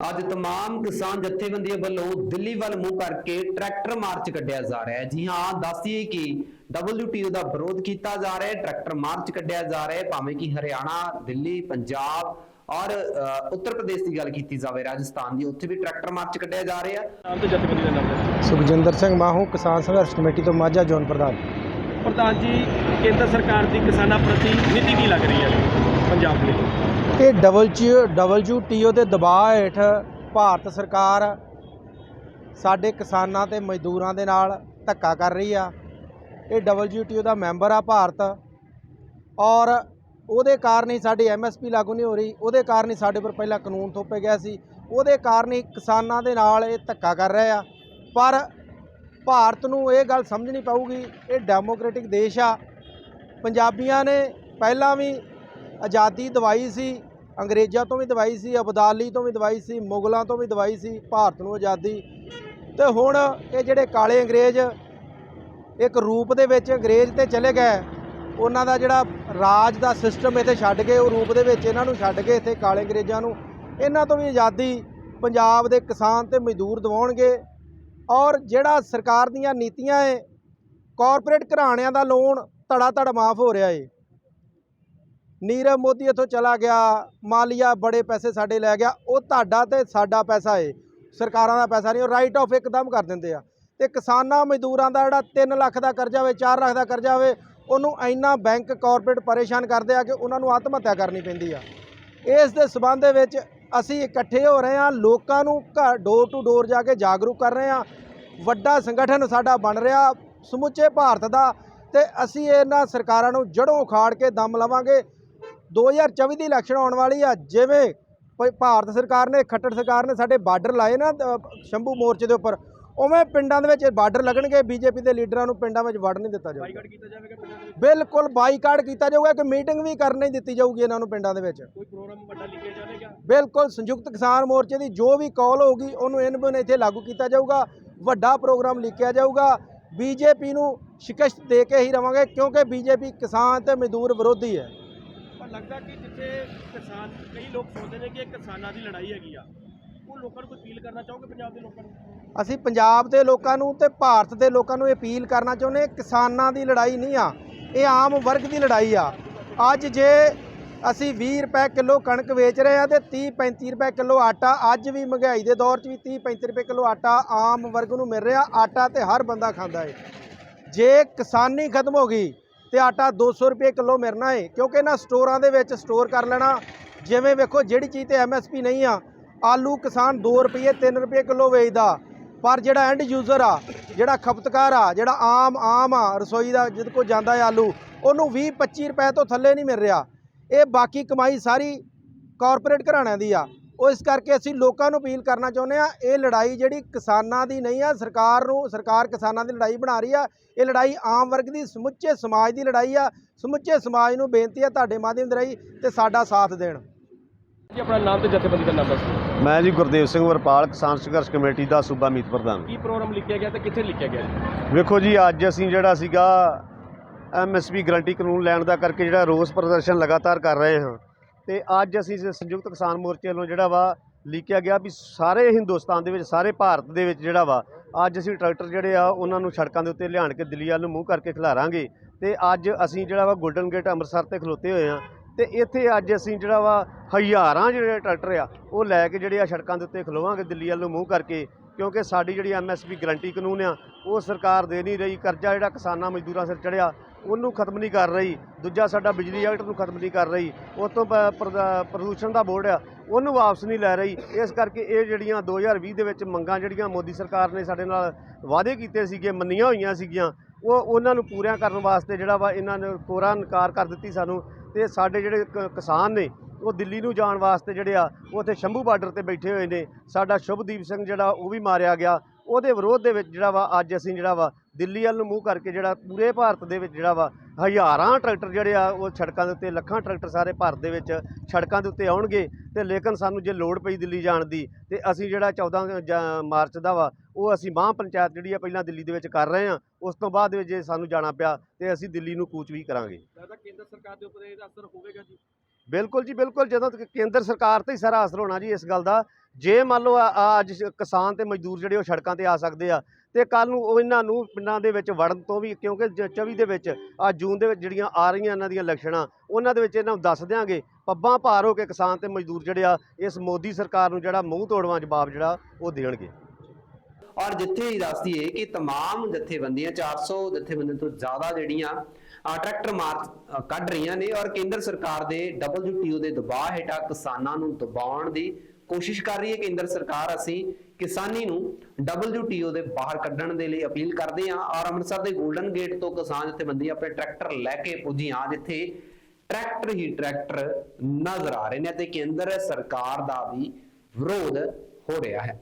ਅੱਜ तमाम ਕਿਸਾਨ ਜਥੇਬੰਦੀਆਂ ਵੱਲੋਂ ਦਿੱਲੀ ਵੱਲ ਮੂੰਹ ਕਰਕੇ ਟਰੈਕਟਰ ਮਾਰਚ ਕੱਢਿਆ ਜਾ ਰਿਹਾ ਹੈ ਜੀ ਹਾਂ ਦੱਸੀਏ ਕਿ WTO ਦਾ ਵਿਰੋਧ ਕੀਤਾ ਜਾ ਰਿਹਾ ਹੈ ਟਰੈਕਟਰ ਮਾਰਚ ਕੱਢਿਆ ਜਾ ਰਿਹਾ ਹੈ ਭਾਵੇਂ ਕਿ ਹਰਿਆਣਾ ਦਿੱਲੀ ਪੰਜਾਬ ਔਰ ਅ, ਉੱਤਰ ਪ੍ਰਦੇਸ਼ ਦੀ ਗੱਲ ਕੀਤੀ ਜਾਵੇ ਰਾਜਸਥਾਨ ਦੀ ਉੱਥੇ ਵੀ ਟਰੈਕਟਰ ਮਾਰਚ ਕੱਢਿਆ ਜਾ ਰਿਹਾ ਹੈ ਨਾਮ ਤੇ ਜਥੇਬੰਦੀ ਦਾ ਨਾਮ ਹੈ ਸੁਖਜਿੰਦਰ ਸਿੰਘ ਮਾਹੂ ਕਿਸਾਨ ਸੰਘਰਸ਼ ਕਮੇਟੀ ਤੋਂ ਮਾਝਾ ਜ਼ੋਨ ਪ੍ਰਧਾਨ ਪ੍ਰਧਾਨ ਜੀ ਕੇਂਦਰ ਸਰਕਾਰ ਦੀ ਕਿਸਾਨਾਂ ਪ੍ਰਤੀ ਨੀਤੀ ਕੀ ਲੱਗ ਰਹੀ ਹੈ ਪੰਜਾਬ ਦੇ ਇਹ ਡਬਲਯੂ ਡਬਲਯੂਟੀਓ ਦੇ ਦਬਾਅ ਹੇਠ ਭਾਰਤ ਸਰਕਾਰ ਸਾਡੇ ਕਿਸਾਨਾਂ ਤੇ ਮਜ਼ਦੂਰਾਂ ਦੇ ਨਾਲ ਧੱਕਾ ਕਰ ਰਹੀ ਆ। ਇਹ ਡਬਲਯੂਟੀਓ ਦਾ ਮੈਂਬਰ ਆ ਭਾਰਤ ਔਰ ਉਹਦੇ ਕਾਰਨ ਹੀ ਸਾਡੀ ਐਮਐਸਪੀ ਲਾਗੂ ਨਹੀਂ ਹੋ ਰਹੀ, ਉਹਦੇ ਕਾਰਨ ਹੀ ਸਾਡੇ ਉੱਪਰ ਪਹਿਲਾਂ ਕਾਨੂੰਨ ਥੋਪੇ ਗਿਆ ਸੀ, ਉਹਦੇ ਕਾਰਨ ਹੀ ਕਿਸਾਨਾਂ ਦੇ ਨਾਲ ਇਹ ਧੱਕਾ ਕਰ ਰਹੇ ਆ। ਪਰ ਭਾਰਤ ਨੂੰ ਇਹ ਗੱਲ ਸਮਝਣੀ ਪਊਗੀ, ਇਹ ਡੈਮੋਕ੍ਰੈਟਿਕ ਦੇਸ਼ ਆ। ਪੰਜਾਬੀਆਂ ਨੇ ਪਹਿਲਾਂ ਵੀ ਆਜ਼ਾਦੀ ਦਵਾਈ ਸੀ ਅੰਗਰੇਜ਼ਾਂ ਤੋਂ ਵੀ ਦਵਾਈ ਸੀ, ਅਬਦਾਲੀ ਤੋਂ ਵੀ ਦਵਾਈ ਸੀ, ਮੁਗਲਾਂ ਤੋਂ ਵੀ ਦਵਾਈ ਸੀ, ਭਾਰਤ ਨੂੰ ਆਜ਼ਾਦੀ। ਤੇ ਹੁਣ ਇਹ ਜਿਹੜੇ ਕਾਲੇ ਅੰਗਰੇਜ਼ ਇੱਕ ਰੂਪ ਦੇ ਵਿੱਚ ਅੰਗਰੇਜ਼ ਤੇ ਚਲੇ ਗਏ, ਉਹਨਾਂ ਦਾ ਜਿਹੜਾ ਰਾਜ ਦਾ ਸਿਸਟਮ ਇੱਥੇ ਛੱਡ ਕੇ ਉਹ ਰੂਪ ਦੇ ਵਿੱਚ ਇਹਨਾਂ ਨੂੰ ਛੱਡ ਕੇ ਇੱਥੇ ਕਾਲੇ ਅੰਗਰੇਜ਼ਾਂ ਨੂੰ। ਇਹਨਾਂ ਤੋਂ ਵੀ ਆਜ਼ਾਦੀ ਪੰਜਾਬ ਦੇ ਕਿਸਾਨ ਤੇ ਮਜ਼ਦੂਰ ਦਿਵਾਉਣਗੇ। ਔਰ ਜਿਹੜਾ ਸਰਕਾਰ ਦੀਆਂ ਨੀਤੀਆਂ ਏ ਕਾਰਪੋਰੇਟ ਘਰਾਣਿਆਂ ਦਾ ਲੋਨ ਧੜਾ ਧੜ ਮਾਫ ਹੋ ਰਿਹਾ ਏ। ਨੀਰਵ ਮੋਦੀ ਇੱਥੋਂ ਚਲਾ ਗਿਆ, ਮਾਲੀਆ ਬੜੇ ਪੈਸੇ ਸਾਡੇ ਲੈ ਗਿਆ, ਉਹ ਤੁਹਾਡਾ ਤੇ ਸਾਡਾ ਪੈਸਾ ਏ, ਸਰਕਾਰਾਂ ਦਾ ਪੈਸਾ ਨਹੀਂ, ਉਹ ਰਾਈਟ ਆਫ ਇੱਕਦਮ ਕਰ ਦਿੰਦੇ ਆ। ਤੇ ਕਿਸਾਨਾਂ ਮਜ਼ਦੂਰਾਂ ਦਾ ਜਿਹੜਾ 3 ਲੱਖ ਦਾ ਕਰਜ਼ਾ ਹੋਵੇ 4 ਲੱਖ ਦਾ ਕਰਜ਼ਾ ਹੋਵੇ ਉਹਨੂੰ ਇੰਨਾ ਬੈਂਕ ਕਾਰਪੋਰੇਟ ਪਰੇਸ਼ਾਨ ਕਰਦੇ ਆ ਕਿ ਉਹਨਾਂ ਨੂੰ ਆਤਮ ਹੱਤਿਆ ਕਰਨੀ ਪੈਂਦੀ ਆ। ਇਸ ਦੇ ਸਬੰਧ ਦੇ ਵਿੱਚ ਅਸੀਂ ਇਕੱਠੇ ਹੋ ਰਹੇ ਹਾਂ ਲੋਕਾਂ ਨੂੰ ਘਰ ਡੋਰ ਟੂ ਡੋਰ ਜਾ ਕੇ ਜਾਗਰੂਕ ਕਰ ਰਹੇ ਹਾਂ ਵੱਡਾ ਸੰਗਠਨ ਸਾਡਾ ਬਣ ਰਿਹਾ, ਸਮੁੱਚੇ ਭਾਰਤ ਦਾ, ਤੇ ਅਸੀਂ ਇਹਨਾਂ ਸਰਕਾਰਾਂ ਨੂੰ ਜੜੋਂ ਉਖਾੜ ਕੇ ਦਮ ਲਵਾਂਗੇ। 2024 ਦੀ ਇਲੈਕਸ਼ਨ ਆਉਣ ਵਾਲੀ ਆ ਜਿਵੇਂ ਭਾਰਤ ਸਰਕਾਰ ਨੇ ਖੱਟੜ ਸਰਕਾਰ ਨੇ ਸਾਡੇ ਬਾਰਡਰ ਲਾਏ ਨਾ ਸ਼ੰਭੂ ਮੋਰਚੇ ਦੇ ਉੱਪਰ ਉਵੇਂ ਪਿੰਡਾਂ ਦੇ ਵਿੱਚ ਬਾਰਡਰ ਲੱਗਣਗੇ ਬੀਜੇਪੀ ਦੇ ਲੀਡਰਾਂ ਨੂੰ ਪਿੰਡਾਂ ਵਿੱਚ ਵੜ ਨਹੀਂ ਦਿੱਤਾ ਜਾਊਗਾ? ਬਿਲਕੁਲ ਬਾਈਕਾਟ ਕੀਤਾ ਜਾਊਗਾ ਕਿ ਮੀਟਿੰਗ ਵੀ ਕਰਨ ਨਹੀਂ ਦਿੱਤੀ ਜਾਊਗੀ ਇਹਨਾਂ ਨੂੰ ਪਿੰਡਾਂ ਦੇ ਵਿੱਚ। ਕੋਈ ਪ੍ਰੋਗਰਾਮ ਵੱਡਾ ਲਿਖਿਆ ਜਾਵੇਗਾ? ਬਿਲਕੁਲ ਸੰਯੁਕਤ ਕਿਸਾਨ ਮੋਰਚੇ ਦੀ ਜੋ ਵੀ ਕਾਲ ਹੋਊਗੀ ਉਹਨੂੰ ਇਨਬਨ ਇੱਥੇ ਲਾਗੂ ਕੀਤਾ ਜਾਊਗਾ ਵੱਡਾ ਪ੍ਰੋਗਰਾਮ ਲਿਖਿਆ ਜਾਊਗਾ। ਬੀਜੇਪੀ ਨੂੰ ਸ਼ਿਕਸਤ ਦੇ ਕੇ ਹੀ ਰਵਾਂਗੇ ਕਿਉਂਕਿ ਬੀਜੇਪੀ ਕਿਸਾਨ ਤੇ ਮਜ਼ਦੂਰ ਵਿਰੋਧੀ ਹੈ। ਲੱਗਦਾ ਕਿ ਜਿੱਥੇ ਕਿਸਾਨ, ਕਈ ਲੋਕ ਸੋਚਦੇ ਨੇ ਕਿ ਇਹ ਕਿਸਾਨਾਂ ਦੀ ਲੜਾਈ ਹੈਗੀ ਆ। ਉਹ ਲੋਕਾਂ ਨੂੰ ਕੋਈ ਅਪੀਲ ਕਰਨਾ ਚਾਹੋਗੇ ਪੰਜਾਬ ਦੇ ਲੋਕਾਂ ਨੂੰ? ਅਸੀਂ ਪੰਜਾਬ ਦੇ ਲੋਕਾਂ ਨੂੰ ਤੇ ਭਾਰਤ ਦੇ ਲੋਕਾਂ ਨੂੰ ਅਪੀਲ ਕਰਨਾ ਚਾਹੁੰਦੇ ਕਿਸਾਨਾਂ ਦੀ ਲੜਾਈ ਨਹੀਂ ਆ, ਇਹ ਆਮ ਵਰਗ ਦੀ ਲੜਾਈ ਆ। ਅੱਜ ਜੇ ਅਸੀਂ 20 ਰੁਪਏ ਕਿਲੋ ਕਣਕ ਵੇਚ ਰਹੇ ਆ ਤੇ 30 35 ਰੁਪਏ ਕਿਲੋ ਆਟਾ, ਅੱਜ ਵੀ ਮਹਿੰਗਾਈ ਦੇ ਦੌਰ 'ਚ ਵੀ 30 35 ਰੁਪਏ ਕਿਲੋ ਆਟਾ ਆਮ ਵਰਗ ਨੂੰ ਮਿਲ ਰਿਹਾ, ਆਟਾ ਤੇ ਹਰ ਬੰਦਾ ਖਾਂਦਾ ਏ। ਜੇ ਕਿਸਾਨੀ ਖਤਮ ਹੋ ਗਈ ਤੇ ਆਟਾ 200 ਰੁਪਏ ਕਿਲੋ ਮਿਲਣਾ ਹੈ ਕਿਉਂਕਿ ਇਹਨਾਂ ਸਟੋਰਾਂ ਦੇ ਵਿੱਚ ਸਟੋਰ ਕਰ ਲੈਣਾ। ਜਿਵੇਂ ਵੇਖੋ, ਜਿਹੜੀ ਚੀਜ਼ ਤੇ ਐਮਐਸਪੀ ਨਹੀਂ ਆ, ਆਲੂ ਕਿਸਾਨ 2 ਰੁਪਏ 3 ਰੁਪਏ ਕਿਲੋ ਵੇਚਦਾ। ਪਰ ਜਿਹੜਾ ਐਂਡ ਯੂਜ਼ਰ ਆ, ਜਿਹੜਾ ਖਪਤਕਾਰ ਆ, ਜਿਹੜਾ ਆਮ ਆਮ ਆ, ਰਸੋਈ ਦਾ ਜਿਹਦੇ ਕੋਲ ਜਾਂਦਾ ਹੈ ਆਲੂ, ਉਹਨੂੰ 20 25 ਰੁਪਏ ਤੋਂ ਥੱਲੇ ਨਹੀਂ ਮਿਲ ਰਿਹਾ। ਇਹ ਬਾਕੀ ਕਮਾਈ ਸਾਰੀ ਕਾਰਪੋਰੇਟ ਘਰਾਣਿਆਂ ਦੀ ਆ। ਉਹ ਇਸ ਕਰਕੇ ਅਸੀਂ ਲੋਕਾਂ ਨੂੰ ਅਪੀਲ ਕਰਨਾ ਚਾਹੁੰਦੇ ਆ ਇਹ ਲੜਾਈ ਜਿਹੜੀ ਕਿਸਾਨਾਂ ਦੀ ਨਹੀਂ ਆ ਸਰਕਾਰ ਨੂੰ ਸਰਕਾਰ ਕਿਸਾਨਾਂ ਦੀ ਲੜਾਈ ਬਣਾ ਰਹੀ ਆ ਇਹ ਲੜਾਈ ਆਮ ਵਰਗ ਦੀ ਸਮੁੱਚੇ ਸਮਾਜ ਦੀ ਲੜਾਈ ਆ ਸਮੁੱਚੇ ਸਮਾਜ ਨੂੰ ਬੇਨਤੀ ਆ ਤੁਹਾਡੇ ਮਾਧਿਅਮ ਰਾਹੀਂ ਤੇ ਸਾਡਾ ਸਾਥ ਦੇਣ। ਜੀ ਆਪਣਾ ਨਾਮ ਤੇ ਜਥੇਬੰਦੀ ਦਾ ਨਾਮ ਦੱਸੋ ਮੈਂ ਜੀ ਗੁਰਦੇਵ ਸਿੰਘ ਵਰਪਾਲ ਕਿਸਾਨ ਸੰਘਰਸ਼ ਕਮੇਟੀ ਦਾ ਸੂਬਾ ਮੀਤ ਪ੍ਰਧਾਨ। ਕੀ ਪ੍ਰੋਗਰਾਮ ਲਿਖਿਆ ਗਿਆ ਤੇ ਕਿੱਥੇ ਲਿਖਿਆ ਗਿਆ? ਵੇਖੋ ਜੀ ਅੱਜ ਅਸੀਂ ਜਿਹੜਾ ਸੀਗਾ ਐਮਐਸਪੀ ਗਰੰਟੀ ਕਾਨੂੰਨ ਲੈਣ ਦਾ ਕਰਕੇ ਜਿਹੜਾ ਰੋਸ ਪ੍ਰਦਰਸ਼ਨ ਲਗਾਤਾਰ ਕਰ ਰਹੇ ਹਾਂ। ਤੇ ਅੱਜ ਅਸੀਂ ਸੰਯੁਕਤ ਕਿਸਾਨ ਮੋਰਚੇ ਵੱਲੋਂ ਜਿਹੜਾ ਵਾ ਲਿਖਿਆ ਗਿਆ ਵੀ ਸਾਰੇ ਹਿੰਦੁਸਤਾਨ ਦੇ ਵਿੱਚ, ਸਾਰੇ ਭਾਰਤ ਦੇ ਵਿੱਚ ਜਿਹੜਾ ਵਾ, ਅੱਜ ਅਸੀਂ ਟਰੈਕਟਰ ਜਿਹੜੇ ਆ ਉਹਨਾਂ ਨੂੰ ਸੜਕਾਂ ਦੇ ਉੱਤੇ ਲਿਆਣ ਕੇ ਦਿੱਲੀ ਵੱਲ ਨੂੰ ਮੂੰਹ ਕਰਕੇ ਖਿਲਾਰਾਂਗੇ। ਤੇ ਅੱਜ ਅਸੀਂ ਜਿਹੜਾ ਵਾ ਗੋਲਡਨ ਗੇਟ ਅੰਮ੍ਰਿਤਸਰ ਤੇ ਖਲੋਤੇ ਹੋਏ ਆ ਤੇ ਇੱਥੇ ਅੱਜ ਅਸੀਂ ਜਿਹੜਾ ਵਾ ਹਜ਼ਾਰਾਂ ਜਿਹੜੇ ਟਰੈਕਟਰ ਆ, ਉਹ ਲੈ ਕੇ ਜਿਹੜੇ ਆ ਸੜਕਾਂ ਦੇ ਉੱਤੇ ਖਲੋਵਾਂਗੇ ਦਿੱਲੀ ਵੱਲ ਨੂੰ ਮੂੰਹ ਕਰਕੇ, ਕਿਉਂਕਿ ਸਾਡੀ ਜਿਹੜੀ ਐਮਐਸਪੀ ਗਰੰਟੀ ਕਾਨੂੰਨ ਆ, ਉਹ ਸਰਕਾਰ ਦੇ ਨਹੀਂ ਰਹੀ। ਕਰਜ਼ਾ ਜਿਹੜਾ ਕਿਸਾਨਾਂ ਮਜ਼ਦੂਰਾਂ ਸਿਰ ਚੜਿਆ ਉਹਨੂੰ ਖਤਮ ਨਹੀਂ ਕਰ ਰਹੀ। ਦੂਜਾ ਸਾਡਾ ਬਿਜਲੀ ਐਕਟ ਨੂੰ ਖਤਮ ਨਹੀਂ ਕਰ ਰਹੀ। ਉਸ ਤੋਂ ਪ੍ਰਦੂਸ਼ਣ ਦਾ ਬੋਰਡ ਆ, ਉਹਨੂੰ ਵਾਪਸ ਨਹੀਂ ਲੈ ਰਹੀ। ਇਸ ਕਰਕੇ ਇਹ ਜਿਹੜੀਆਂ 2020 ਦੇ ਵਿੱਚ ਮੰਗਾਂ ਜਿਹੜੀਆਂ ਮੋਦੀ ਸਰਕਾਰ ਨੇ ਸਾਡੇ ਨਾਲ ਵਾਅਦੇ ਕੀਤੇ ਸੀਗੇ, ਮੰਨੀਆਂ ਹੋਈਆਂ ਸੀਗੀਆਂ, ਉਹ ਉਹਨਾਂ ਨੂੰ ਪੂਰੀਆਂ ਕਰਨ ਵਾਸਤੇ ਜਿਹੜਾ ਵਾ ਇਹਨਾਂ ਨੇ ਕੋਰਾ ਇਨਕਾਰ ਕਰ ਦਿੱਤੀ ਸਾਨੂੰ। ਤੇ ਸਾਡੇ ਜਿਹੜੇ ਕ- ਕਿਸਾਨ ਨੇ, ਉਹ ਦਿੱਲੀ ਨੂੰ ਜਾਣ ਵਾਸਤੇ ਜਿਹੜੇ ਆ, ਉਹ ਉੱਥੇ ਸ਼ੰਭੂ ਬਾਰਡਰ ਤੇ ਬੈਠੇ ਹੋਏ ਨੇ। ਸਾਡਾ ਸ਼ੁਭਦੀਪ ਸਿੰਘ ਜਿਹੜਾ, ਉਹ ਵੀ ਮਾਰਿਆ ਗਿਆ। ਉਹਦੇ ਵਿਰੋਧ ਦੇ ਵਿੱਚ ਜਿਹੜਾ ਵਾ, ਅੱਜ ਅਸੀਂ ਜਿਹੜਾ ਵਾ, ਦਿੱਲੀ ਵੱਲ ਨੂੰ ਮੂੰਹ ਕਰਕੇ ਜਿਹੜਾ ਪੂਰੇ ਭਾਰਤ ਦੇ ਵਿੱਚ ਜਿਹੜਾ ਵਾ, ਹਜ਼ਾਰਾਂ ਟਰੈਕਟਰ ਜਿਹੜੇ ਆ, ਉਹ ਸੜਕਾਂ ਦੇ ਉੱਤੇ, ਲੱਖਾਂ ਟਰੈਕਟਰ ਸਾਰੇ ਭਾਰਤ ਦੇ ਵਿੱਚ ਸੜਕਾਂ ਦੇ ਉੱਤੇ ਆਉਣਗੇ ਤੇ ਲੇਕਿਨ ਸਾਨੂੰ ਜੇ ਲੋੜ ਪਈ ਦਿੱਲੀ ਜਾਣ ਦੀ ਤੇ ਅਸੀਂ ਜਿਹੜਾ 14 ਜਾਂ ਮਾਰਚ ਦਾ ਵਾ, ਉਹ ਅਸੀਂ ਮਾਂ ਪੰਚਾਇਤ ਜਿਹੜੀ ਆ, ਪਹਿਲਾਂ ਦਿੱਲੀ ਦੇ ਵਿੱਚ ਕਰ ਰਹੇ ਹਾਂ ਉਸ ਤੋਂ ਬਾਅਦ ਵਿੱਚ ਜੇ ਸਾਨੂੰ ਜਾਣਾ ਪਿਆ ਤੇ ਅਸੀਂ ਦਿੱਲੀ ਨੂੰ ਕੂਚ ਵੀ ਕਰਾਂਗੇ। ਲੱਗਦਾ ਕੇਂਦਰ ਸਰਕਾਰ ਦੇ ਉੱਪਰ ਇਹਦਾ ਅਸਰ ਹੋਵੇਗਾ ਜੀ? ਬਿਲਕੁਲ ਜੀ ਬਿਲਕੁਲ ਜਦੋਂ ਤੱਕ ਕੇਂਦਰ ਸਰਕਾਰ ਤੇ ਹੀ ਸਾਰਾ ਅਸਰ ਹੋਣਾ ਜੀ ਇਸ ਗੱਲ ਦਾ ਜੇ ਮੰਨ ਲਓ ਆ- ਆ ਅੱਜ ਸ਼- ਕਿਸਾਨ ਤੇ ਮਜ਼ਦੂਰ ਜਿਹੜੇ ਉਹ ਸੜਕਾਂ ਤੇ ਆ ਸਕਦੇ ਆ ਤੇ ਕੱਲ ਨੂੰ ਉਹ ਇਹਨਾਂ ਨੂੰ ਪਿੰਡਾਂ ਦੇ ਵਿੱਚ ਵੜਨ ਤੋਂ ਵੀ ਕਿਉਂਕਿ ਜ- 24 ਦੇ ਵਿੱਚ ਆ ਜੂਨ ਦੇ ਵਿੱਚ ਜਿਹੜੀਆਂ ਆ ਰਹੀਆਂ ਇਹਨਾਂ ਦੀਆਂ ਇਲੈਕਸ਼ਨਾਂ ਉਹਨਾਂ ਦੇ ਵਿੱਚ ਇਹਨਾਂ ਨੂੰ ਦੱਸ ਦਿਆਂਗੇ ਪੱਬਾਂ ਭਾਰ ਹੋ ਕੇ ਕਿਸਾਨ ਤੇ ਮਜ਼ਦੂਰ ਜਿਹੜੇ ਆ ਇਸ ਮੋਦੀ ਸਰਕਾਰ ਨੂੰ ਜਿਹੜਾ ਮੂੰਹ ਤੋੜਵਾਂ ਜਵਾਬ ਜਿਹੜਾ ਉਹ ਦੇਣਗੇ ਔਰ ਜਿੱਥੇ ਹੀ ਦੱਸ ਦਈਏ ਕਿ तमाम ਜਥੇਬੰਦੀਆਂ 400 ਜਥੇਬੰਦੀਆਂ ਤੋਂ ਜ਼ਿਆਦਾ ਜਿਹੜੀਆਂ ਅ, ਟਰੈਕਟਰ ਮਾਰਚ ਕੱਢ ਰਹੀਆਂ ਨੇ ਔਰ ਕੇਂਦਰ ਸਰਕਾਰ ਦੇ WTO ਦੇ ਦਬਾਅ ਹੇਠਾਂ ਕਿਸਾਨਾਂ ਨੂੰ ਦਬਾਉਣ ਦੀ ਕੋਸ਼ਿਸ਼ ਕਰ ਰਹੀ ਹੈ। ਕੇਂਦਰ ਸਰਕਾਰ, ਅਸੀਂ ਕਿਸਾਨੀ ਨੂੰ WTO ਦੇ ਬਾਹਰ ਕੱਢਣ ਦੇ ਲਈ ਅਪੀਲ ਕਰਦੇ ਹਾਂ ਔਰ ਅੰਮ੍ਰਿਤਸਰ ਦੇ 골ਡਨ ਗੇਟ ਤੋਂ ਕਿਸਾਨ ਜਥੇਬੰਦੀ ਆਪਣੇ ਟਰੈਕਟਰ ਲੈ ਕੇ ਪੁੱਜੀਆਂ। ਜਿੱਥੇ ਟਰੈਕਟਰ ਹੀ ਟਰੈਕਟਰ ਨਜ਼ਰ ਆ ਰਹੇ ਨੇ ਤੇ ਕੇਂਦਰ ਸਰਕਾਰ ਦਾ ਵੀ ਵਿਰੋਧ ਹੋ ਰਿਹਾ ਹੈ।